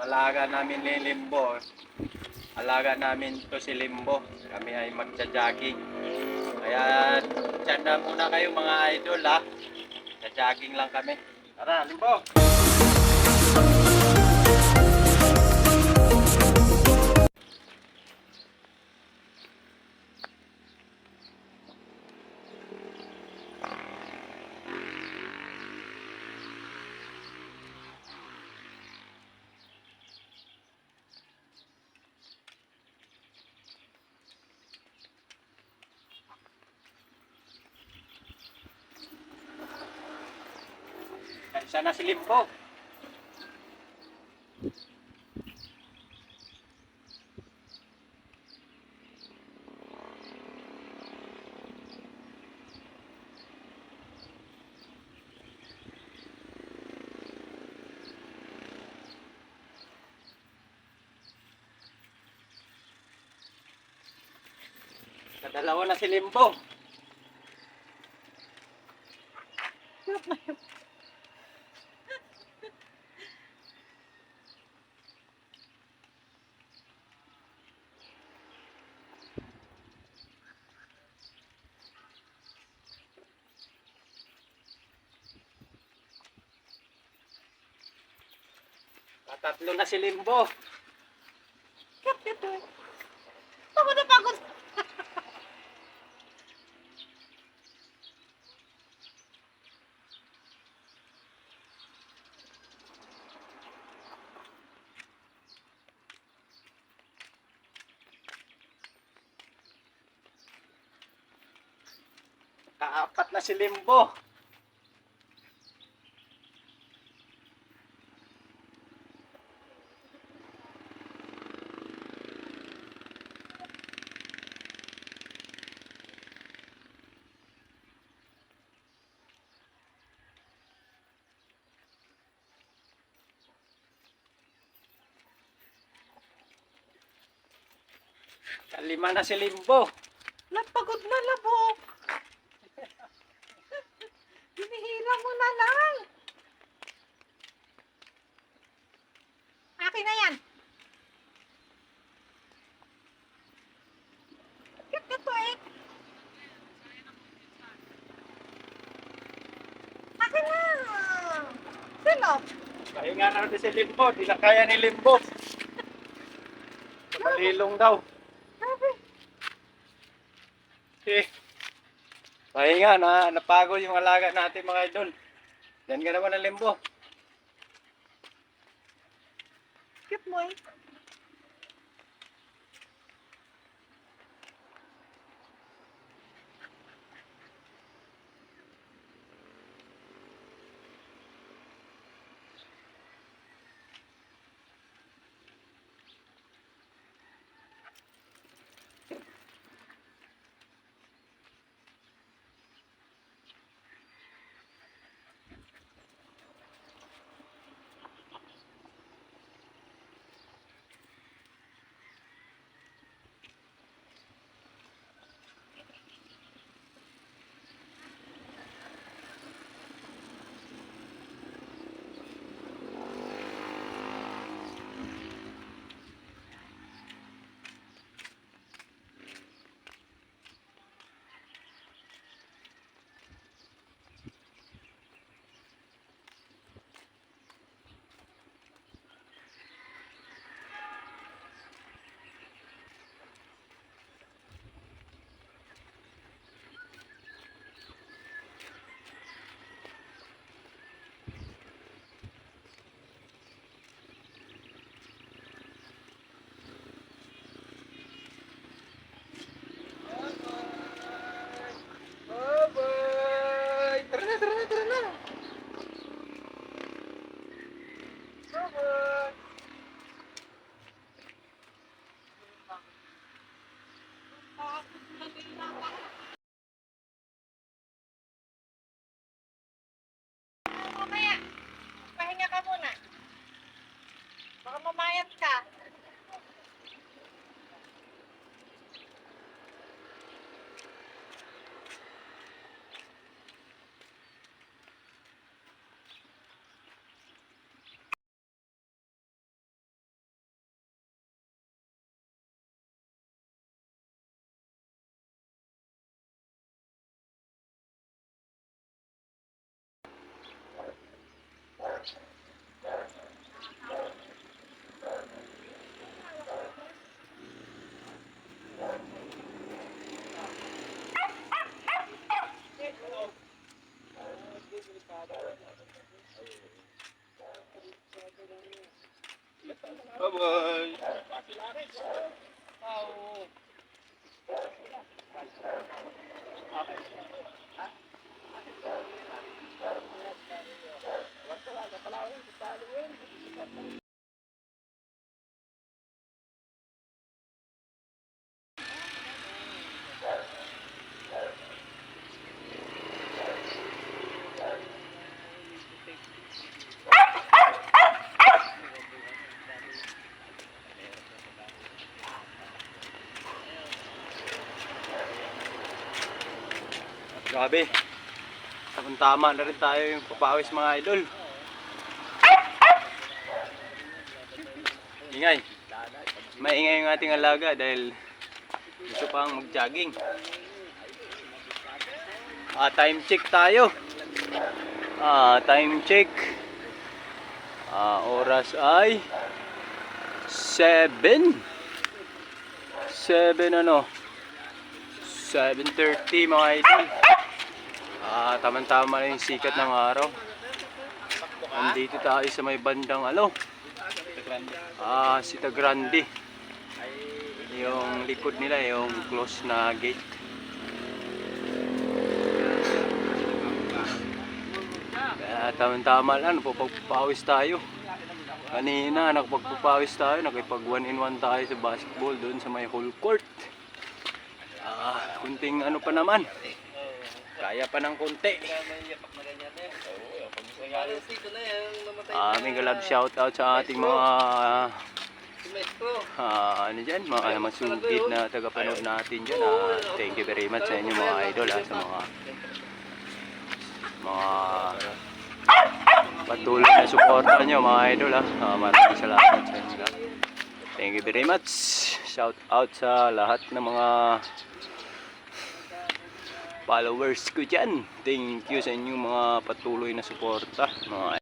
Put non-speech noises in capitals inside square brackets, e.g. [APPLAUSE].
alaga namin ni Limbo. Alaga namin to si Limbo. Kami ay magja-jogging. Kaya dyan na muna kayo mga idol ha. Sa-jogging lang kami. Tara, Limbo! Sana si Limbo. Kadalawa na si Limbo. Tatlo na si Limbo. Pagod na pagod. Kaapat na si Limbo. Kalima na si Limbo. Napagod na labok. [LAUGHS] Hinihira mo na lang. Akin na yan. Cute na to eh. Akin na. Sino? Pahinga na rin si Limbo. Di na kaya ni Limbo. [LAUGHS] Malilong daw. Sabi. Eh. Pahinga na. Napagod yung alaga natin mga idol. Yan ka naman ang Limbo. Cute mo. Thank you. Grabe. Tamang tama na rin tayo yung papawis mga idol. Ingay. Maingay yung ating alaga dahil gusto pang mag-jogging. Ah, time check tayo. Ah, time check. Ah, oras ay 7. 7 ano? 7.30 mga idol. Ah, tamang-tama na yung sikat ng araw. Nandito tayo sa may bandang ano. Ah, Sita Grande. Yung likod nila, yung close na gate. Kaya tamang-tama lang, napapagpapawis tayo. Kanina, nakapagpapawis tayo, nakipag 1 in 1 tayo sa basketball doon sa may whole court. Ah, kunting ano pa naman. Kaya pa ng kunti. Ah, Aming galab shoutout sa ating mga ah, ano dyan, mga masugid na tagapanood natin dyan. Ah, thank you very much sa inyo mga idol ah, sa mga mga patuloy na suporta nyo mga idol ah. Ah, maraming salamat sa inyo. Thank you very much. Shout out sa lahat ng mga followers ko dyan. Thank you sa inyong mga patuloy na suporta. Mga